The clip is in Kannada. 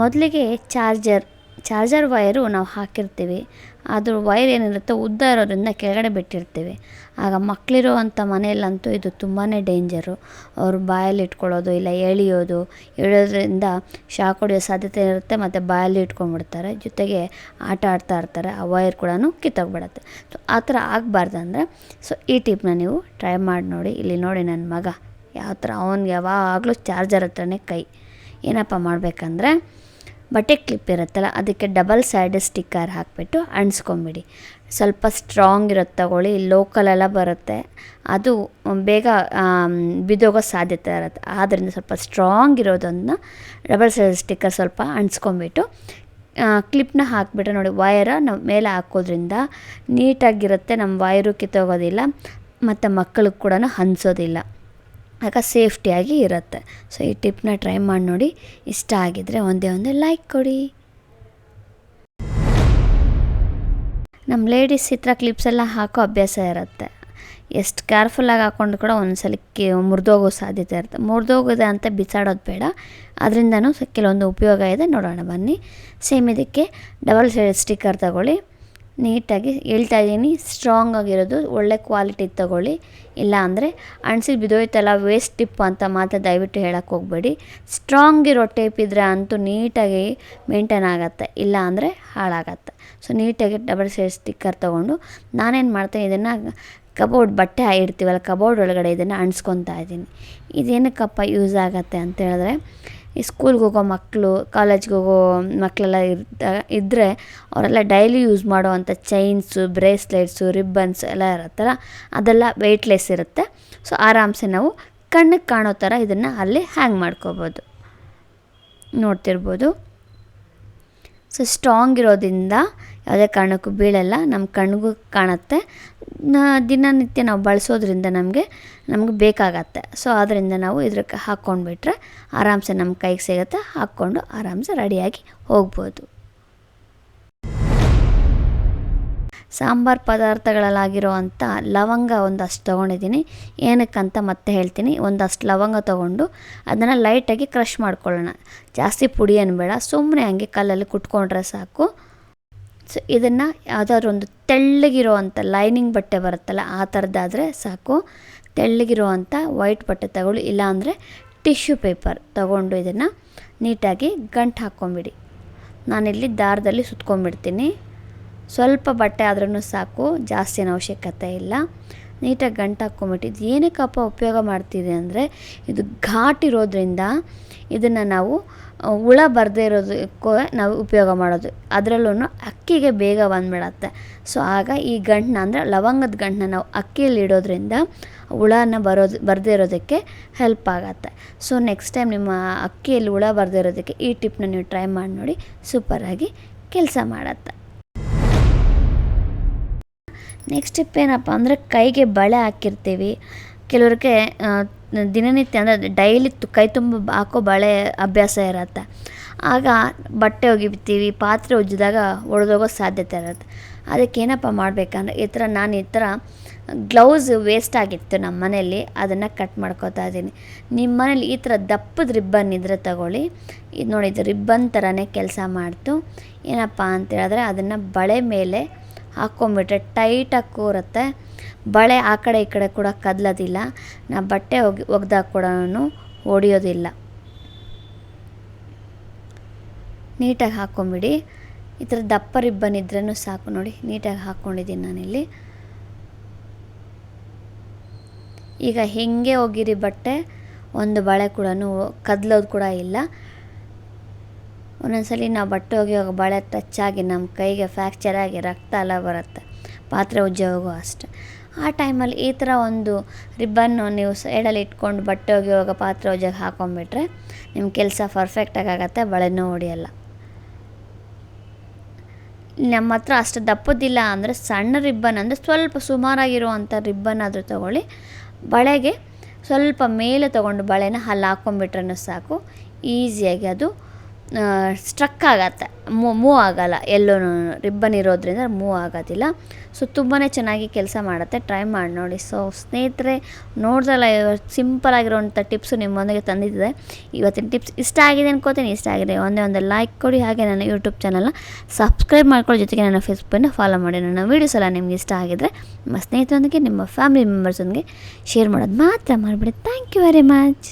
ಮೊದಲಿಗೆ ಚಾರ್ಜರ್ ಚಾರ್ಜರ್ ವೈರು ನಾವು ಹಾಕಿರ್ತೀವಿ. ಅದು ವೈರ್ ಏನಿರುತ್ತೆ ಉದ್ದ ಇರೋದ್ರಿಂದ ಕೆಳಗಡೆ ಬಿಟ್ಟಿರ್ತೀವಿ. ಆಗ ಮಕ್ಕಳಿರುವಂಥ ಮನೆಯಲ್ಲಂತೂ ಇದು ತುಂಬಾ ಡೇಂಜರು. ಅವರು ಬಾಯಲ್ಲಿ ಇಟ್ಕೊಳ್ಳೋದು ಇಲ್ಲ ಎಳೆಯೋದು, ಎಳೆಯೋದ್ರಿಂದ ಶಾಕ್ ಹೊಡೆಯೋ ಸಾಧ್ಯತೆ ಇರುತ್ತೆ ಮತ್ತು ಬಾಯಲ್ಲಿ ಇಟ್ಕೊಂಡ್ಬಿಡ್ತಾರೆ. ಜೊತೆಗೆ ಆಟ ಆಡ್ತಾ ಇರ್ತಾರೆ, ಆ ವೈರ್ ಕೂಡ ಕಿತ್ತೋಗ್ಬಿಡತ್ತೆ. ಸೊ ಆ ಥರ ಆಗಬಾರ್ದಂದ್ರೆ ಸೊ ಈ ಟಿಪ್ನ ನೀವು ಟ್ರೈ ಮಾಡಿ ನೋಡಿ. ಇಲ್ಲಿ ನೋಡಿ ನನ್ನ ಮಗ ಯಾವ ಥರ ಅವ್ನಿಗೆ ಯಾವಾಗಲೂ ಚಾರ್ಜರ್ ಹತ್ರನೇ ಕೈ. ಏನಪ್ಪ ಮಾಡಬೇಕಂದ್ರೆ ಬಟ್ಟೆ ಕ್ಲಿಪ್ ಇರುತ್ತಲ್ಲ, ಅದಕ್ಕೆ ಡಬಲ್ ಸೈಡ್ ಸ್ಟಿಕ್ಕರ್ ಹಾಕಿಬಿಟ್ಟು ಅಂಟಿಸ್ಕೊಂಬಿಡಿ. ಸ್ವಲ್ಪ ಸ್ಟ್ರಾಂಗ್ ಇರೋದು ತಗೊಳ್ಳಿ ಲೋಕಲೆಲ್ಲ ಬರುತ್ತೆ. ಅದು ಬೇಗ ಬಿದ್ದೋಗೋ ಸಾಧ್ಯತೆ ಇರುತ್ತೆ. ಆದ್ದರಿಂದ ಸ್ವಲ್ಪ ಸ್ಟ್ರಾಂಗ್ ಇರೋದನ್ನು ಡಬಲ್ ಸೈಡ್ ಸ್ಟಿಕ್ಕರ್ ಸ್ವಲ್ಪ ಅಂಟಿಸ್ಕೊಂಬಿಟ್ಟು ಕ್ಲಿಪ್ನ ಹಾಕಿಬಿಟ್ರೆ ನೋಡಿ ವೈರ ನಾವು ಮೇಲೆ ಹಾಕೋದ್ರಿಂದ ನೀಟಾಗಿರುತ್ತೆ. ನಮ್ಮ ವೈರು ಕಿತ್ತೋಗೋದಿಲ್ಲ, ಮತ್ತು ಮಕ್ಕಳಿಗೆ ಕೂಡ ಅನ್ಸೋದಿಲ್ಲ ಆಗ ಸೇಫ್ಟಿಯಾಗಿ ಇರುತ್ತೆ. ಸೊ ಈ ಟಿಪ್ನ ಟ್ರೈ ಮಾಡಿ ನೋಡಿ. ಇಷ್ಟ ಆಗಿದರೆ ಒಂದೇ ಒಂದು ಲೈಕ್ ಕೊಡಿ. ನಮ್ಮ ಲೇಡೀಸ್ ಚಿತ್ರ ಕ್ಲಿಪ್ಸ್ ಎಲ್ಲ ಹಾಕೋ ಅಭ್ಯಾಸ ಇರುತ್ತೆ. ಎಷ್ಟು ಕೇರ್ಫುಲ್ಲಾಗಿ ಹಾಕ್ಕೊಂಡು ಕೂಡ ಒಂದ್ಸಲ ಕಿ, ಮುರಿದೋಗೋ ಸಾಧ್ಯತೆ ಇರುತ್ತೆ. ಮುರಿದೋಗಿದೆ ಅಂತ ಬಿಸಾಡೋದು ಬೇಡ. ಅದರಿಂದನೂ ಕೆಲವೊಂದು ಉಪಯೋಗ ಇದೆ. ನೋಡೋಣ ಬನ್ನಿ. ಸೇಮ್ ಇದಕ್ಕೆ ಡಬಲ್ ಸೈಡ್ ಸ್ಟಿಕ್ಕರ್ ತಗೊಳ್ಳಿ. ನೀಟಾಗಿ ಹೇಳ್ತಾ ಇದ್ದೀನಿ. ಸ್ಟ್ರಾಂಗ್ ಆಗಿರೋದು, ಒಳ್ಳೆ ಕ್ವಾಲಿಟಿ ತಗೊಳ್ಳಿ. ಇಲ್ಲ ಅಂದರೆ ಅಣಸಿ ಬಿದ್ದೋಯ್ತಲ್ಲ ವೇಸ್ಟ್ ಟಿಪ್ ಅಂತ ಮಾತ್ರ ದಯವಿಟ್ಟು ಹೇಳಕ್ಕೆ ಹೋಗಬೇಡಿ. ಸ್ಟ್ರಾಂಗ್ ಇರೋ ಟೇಪ್ ಇದ್ದರೆ ಅಂತೂ ನೀಟಾಗಿ ಮೇಂಟೈನ್ ಆಗುತ್ತೆ, ಇಲ್ಲ ಅಂದರೆ ಹಾಳಾಗತ್ತೆ. ಸೊ ನೀಟಾಗಿ ಡಬಲ್ ಸೈಡ್ ಸ್ಟಿಕ್ಕರ್ ತೊಗೊಂಡು ನಾನೇನು ಮಾಡ್ತೇನೆ ಇದನ್ನು ಕಬೋರ್ಡ್ ಬಟ್ಟೆ ಇಡ್ತೀವಲ್ಲ ಕಬೋರ್ಡ್ ಒಳಗಡೆ ಇದನ್ನು ಅಂಟಿಸ್ಕೊತಾ ಇದ್ದೀನಿ. ಇದೇನಕ್ಕಪ್ಪ ಯೂಸ್ ಆಗುತ್ತೆ ಅಂತ ಹೇಳಿದ್ರೆ ಈ ಸ್ಕೂಲ್ಗೆ ಹೋಗೋ ಮಕ್ಕಳು ಕಾಲೇಜ್ಗೆ ಹೋಗೋ ಮಕ್ಕಳೆಲ್ಲ ಇರ್ತ ಇದ್ದರೆ ಅವರೆಲ್ಲ ಡೈಲಿ ಯೂಸ್ ಮಾಡೋವಂಥ ಚೈನ್ಸು ಬ್ರೇಸ್ಲೆಟ್ಸು ರಿಬ್ಬನ್ಸ್ ಎಲ್ಲ ಇರುತ್ತಲ್ಲ, ಅದೆಲ್ಲ ವೆಯ್ಟ್ಲೆಸ್ ಇರುತ್ತೆ. ಸೊ ಆರಾಮ್ಸೆ ನಾವು ಕಣ್ಣಿಗೆ ಕಾಣೋ ಥರ ಇದನ್ನು ಅಲ್ಲಿ ಹ್ಯಾಂಗ್ ಮಾಡ್ಕೋಬೋದು. ನೋಡ್ತಿರ್ಬೋದು. ಸೊ ಸ್ಟ್ರಾಂಗ್ ಇರೋದ್ರಿಂದ ಯಾವುದೇ ಕಾರಣಕ್ಕೂ ಬೀಳಲ್ಲ. ನಮ್ಮ ಕಣ್ಣಿಗೂ ಕಾಣುತ್ತೆ. ದಿನನಿತ್ಯ ನಾವು ಬಳಸೋದ್ರಿಂದ ನಮಗೆ, ನಮ್ಗೆ ಬೇಕಾಗತ್ತೆ. ಸೊ ಆದ್ದರಿಂದ ನಾವು ಇದ್ರಕ್ಕೆ ಹಾಕ್ಕೊಂಡ್ಬಿಟ್ರೆ ಆರಾಮ್ಸೆ ನಮ್ಮ ಕೈಗೆ ಸಿಗುತ್ತೆ. ಹಾಕ್ಕೊಂಡು ಆರಾಮ್ಸೆ ರೆಡಿಯಾಗಿ ಹೋಗ್ಬೋದು. ಸಾಂಬಾರು ಪದಾರ್ಥಗಳಲ್ಲಾಗಿರುವಂಥ ಲವಂಗ ಒಂದಷ್ಟು ತೊಗೊಂಡಿದ್ದೀನಿ. ಏನಕ್ಕಂತ ಮತ್ತೆ ಹೇಳ್ತೀನಿ, ಒಂದಷ್ಟು ಲವಂಗ ತೊಗೊಂಡು ಅದನ್ನು ಲೈಟಾಗಿ ಕ್ರಷ್ ಮಾಡ್ಕೊಳ್ಳೋಣ. ಜಾಸ್ತಿ ಪುಡಿ ಏನು ಸುಮ್ಮನೆ ಹಂಗೆ ಕಲ್ಲಲ್ಲಿ ಕುಟ್ಕೊಂಡ್ರೆ ಸಾಕು. ಸೊ, ಇದನ್ನು ಯಾವುದಾದ್ರು ಒಂದು ತೆಳ್ಳಗಿರೋವಂಥ ಲೈನಿಂಗ್ ಬಟ್ಟೆ ಬರುತ್ತಲ್ಲ, ಆ ಥರದ್ದಾದರೆ ಸಾಕು. ತೆಳ್ಳಗಿರುವಂಥ ವೈಟ್ ಬಟ್ಟೆ ತಗೊಳ್ಳಿ, ಇಲ್ಲಾಂದರೆ ಟಿಶ್ಯೂ ಪೇಪರ್ ತಗೊಂಡು ಇದನ್ನು ನೀಟಾಗಿ ಗಂಟು ಹಾಕ್ಕೊಂಬಿಡಿ. ನಾನಿಲ್ಲಿ ದಾರದಲ್ಲಿ ಸುತ್ಕೊಂಡ್ಬಿಡ್ತೀನಿ ಸ್ವಲ್ಪ ಬಟ್ಟೆ ಆದ್ರೂ ಸಾಕು, ಜಾಸ್ತಿ ಏನು ಅವಶ್ಯಕತೆ ಇಲ್ಲ. ನೀಟಾಗಿ ಗಂಟು ಹಾಕ್ಕೊಂಬಿಟ್ಟು, ಇದು ಏನಕ್ಕಪ್ಪ ಉಪಯೋಗ ಮಾಡ್ತಿದೆ ಅಂದರೆ, ಇದು ಘಾಟ್ ಇರೋದ್ರಿಂದ ಇದನ್ನು ನಾವು ಹುಳ ಬರದೇ ಇರೋದಕ್ಕೂ ನಾವು ಉಪಯೋಗ ಮಾಡೋದು. ಅದರಲ್ಲೂ ಅಕ್ಕಿಗೆ ಬೇಗ ಬಂದುಬಿಡತ್ತೆ. ಸೊ, ಆಗ ಈ ಗಂಟನ್ನ ಅಂದರೆ ಲವಂಗದ ಗಂಟನ್ನ ನಾವು ಅಕ್ಕಿಯಲ್ಲಿ ಇಡೋದ್ರಿಂದ ಹುಳನ ಬರೋದು, ಬರದೇ ಇರೋದಕ್ಕೆ ಹೆಲ್ಪ್ ಆಗತ್ತೆ. ಸೊ ನೆಕ್ಸ್ಟ್ ಟೈಮ್ ನಿಮ್ಮ ಅಕ್ಕಿಯಲ್ಲಿ ಹುಳ ಬರದೇ ಇರೋದಕ್ಕೆ ಈ ಟಿಪ್ನ ನೀವು ಟ್ರೈ ಮಾಡಿ ನೋಡಿ ಸೂಪರಾಗಿ ಕೆಲಸ ಮಾಡತ್ತೆ. ನೆಕ್ಸ್ಟ್ ಟಿಪ್ ಏನಪ್ಪ ಅಂದರೆ ಕೈಗೆ ಬಳೆ ಹಾಕಿರ್ತೀವಿ. ಕೆಲವ್ರಿಗೆ ದಿನನಿತ್ಯ ಅಂದರೆ ಡೈಲಿ ಕೈ ತುಂಬ ಹಾಕೋ ಬಳೆ ಅಭ್ಯಾಸ ಇರತ್ತೆ. ಆಗ ಬಟ್ಟೆ ಒಗಿತೀವಿ, ಪಾತ್ರೆ ಉಜ್ಜಿದಾಗ ಒಡೆದೋಗೋ ಸಾಧ್ಯತೆ ಇರುತ್ತೆ. ಅದಕ್ಕೆ ಏನಪ್ಪ ಮಾಡಬೇಕಂದ್ರೆ, ಈ ಥರ ನಾನು ಈ ಥರ ಗ್ಲೌಸ್ ವೇಸ್ಟ್ ಆಗಿತ್ತು ನಮ್ಮ ಮನೆಯಲ್ಲಿ, ಅದನ್ನು ಕಟ್ ಮಾಡ್ಕೋತಾ ಇದ್ದೀನಿ. ನಿಮ್ಮ ಮನೇಲಿ ಈ ಥರ ದಪ್ಪದ ರಿಬ್ಬನ್ ಇದ್ದರೆ ತಗೊಳ್ಳಿ. ಇದು ನೋಡಿ ರಿಬ್ಬನ್ ಥರನೇ ಕೆಲಸ ಮಾಡ್ತು. ಏನಪ್ಪ ಅಂತೇಳಿದ್ರೆ ಅದನ್ನು ಬಳೆ ಮೇಲೆ ಹಾಕ್ಕೊಂಬಿಟ್ರೆ ಟೈಟಾಗಿ ಕೂರುತ್ತೆ. ಬಳೆ ಆ ಕಡೆ ಈ ಕಡೆ ಕೂಡ ಕದಲೋದಿಲ್ಲ. ನಾ ಬಟ್ಟೆ ಒಗ್ ಒಗ್ದಾಗ ಕೂಡ ಒಡೆಯೋದಿಲ್ಲ. ನೀಟಾಗಿ ಹಾಕ್ಕೊಂಬಿಡಿ. ಈ ಥರ ದಪ್ಪ ರಿಬ್ಬನ್ ಇದ್ರೂ ಸಾಕು ನೋಡಿ. ನೀಟಾಗಿ ಹಾಕ್ಕೊಂಡಿದ್ದೀನಿ ನಾನಿಲ್ಲಿ. ಈಗ ಹೆಂಗೆ ಹೋಗಿರಿ ಬಟ್ಟೆ. ಒಂದು ಬಳೆ ಕೂಡ ಕದಲೋದು ಕೂಡ ಇಲ್ಲ. ಒಂದೊಂದ್ಸಲಿ ನಾವು ಬಟ್ಟೆ ಒಗೆಯೋಗ ಬಳೆ ಟಚ್ ಆಗಿ ನಮ್ಮ ಕೈಗೆ ಫ್ರ್ಯಾಕ್ಚರ್ ಆಗಿ ರಕ್ತ ಎಲ್ಲ ಬರುತ್ತೆ. ಪಾತ್ರೆ ಉಜ್ಜೋವಾಗೂ ಅಷ್ಟೆ. ಆ ಟೈಮಲ್ಲಿ ಈ ಥರ ಒಂದು ರಿಬ್ಬನ್ನು ನೀವು ಸೈಡಲ್ಲಿ ಇಟ್ಕೊಂಡು ಬಟ್ಟೆ ಒಗೆಯೋಗ ಪಾತ್ರೆ ಉಜ್ಜೋಕೆ ಹಾಕೊಂಡ್ಬಿಟ್ರೆ ನಿಮ್ಮ ಕೆಲಸ ಪರ್ಫೆಕ್ಟಾಗಿ ಆಗುತ್ತೆ ಬಳೆನೂ ಹೊಡೆಯಲ್ಲ ನಮ್ಮ ಹತ್ರ ಅಷ್ಟು ದಪ್ಪದಿಲ್ಲ ಅಂದರೆ ಸಣ್ಣ ರಿಬ್ಬನ್ ಅಂದರೆ ಸ್ವಲ್ಪ ಸುಮಾರಾಗಿರುವಂಥ ರಿಬ್ಬನ್ ಆದರೂ ತೊಗೊಳ್ಳಿ. ಬಳೆಗೆ ಸ್ವಲ್ಪ ಮೇಲೆ ತೊಗೊಂಡು ಬಳೆನ ಅಲ್ಲಿ ಹಾಕ್ಕೊಂಬಿಟ್ರೂ ಸಾಕು. ಈಸಿಯಾಗಿ ಅದು ಸ್ಟ್ರಕ್ ಆಗತ್ತೆ. ಮೂವ್ ಆಗಲ್ಲ. ಎಲ್ಲೋ ರಿಬ್ಬನ್ ಇರೋದ್ರಿಂದ ಮೂವ್ ಆಗೋದಿಲ್ಲ. ಸೊ ತುಂಬಾ ಚೆನ್ನಾಗಿ ಕೆಲಸ ಮಾಡುತ್ತೆ. ಟ್ರೈ ಮಾಡಿ ನೋಡಿ. ಸೊ ಸ್ನೇಹಿತರೆ, ನೋಡ್ದಲ್ಲ ಇವತ್ತು ಸಿಂಪಲ್ ಆಗಿರೋಂಥ ಟಿಪ್ಸು ನಿಮ್ಮೊಂದಿಗೆ ತಂದಿದ್ದೆ ಇವತ್ತಿನ ಟಿಪ್ಸ್ ಇಷ್ಟ ಆಗಿದೆ ಅನ್ಕೋತೀನಿ. ಇಷ್ಟ ಆಗಿದೆ ಒಂದೇ ಒಂದು ಲೈಕ್ ಕೊಡಿ. ಹಾಗೆ ನನ್ನ ಯೂಟ್ಯೂಬ್ ಚಾನಲ್ನ ಸಬ್ಸ್ಕ್ರೈಬ್ ಮಾಡ್ಕೊಳ್ಳೋ. ಜೊತೆಗೆ ನನ್ನ ಫೇಸ್ಬುಕ್ಕನ್ನು ಫಾಲೋ ಮಾಡಿ. ನನ್ನ ವೀಡಿಯೋಸ್ ಎಲ್ಲ ನಿಮ್ಗೆ ಇಷ್ಟ ಆಗಿದ್ರೆ ನಿಮ್ಮ ಸ್ನೇಹಿತರೊಂದಿಗೆ, ನಿಮ್ಮ ಫ್ಯಾಮಿಲಿ ಮೆಂಬರ್ಸೊಂದಿಗೆ ಶೇರ್ ಮಾಡೋದು ಮಾತ್ರ ಮಾಡಿಬಿಡಿ ಥ್ಯಾಂಕ್ ಯು ವೆರಿ ಮಚ್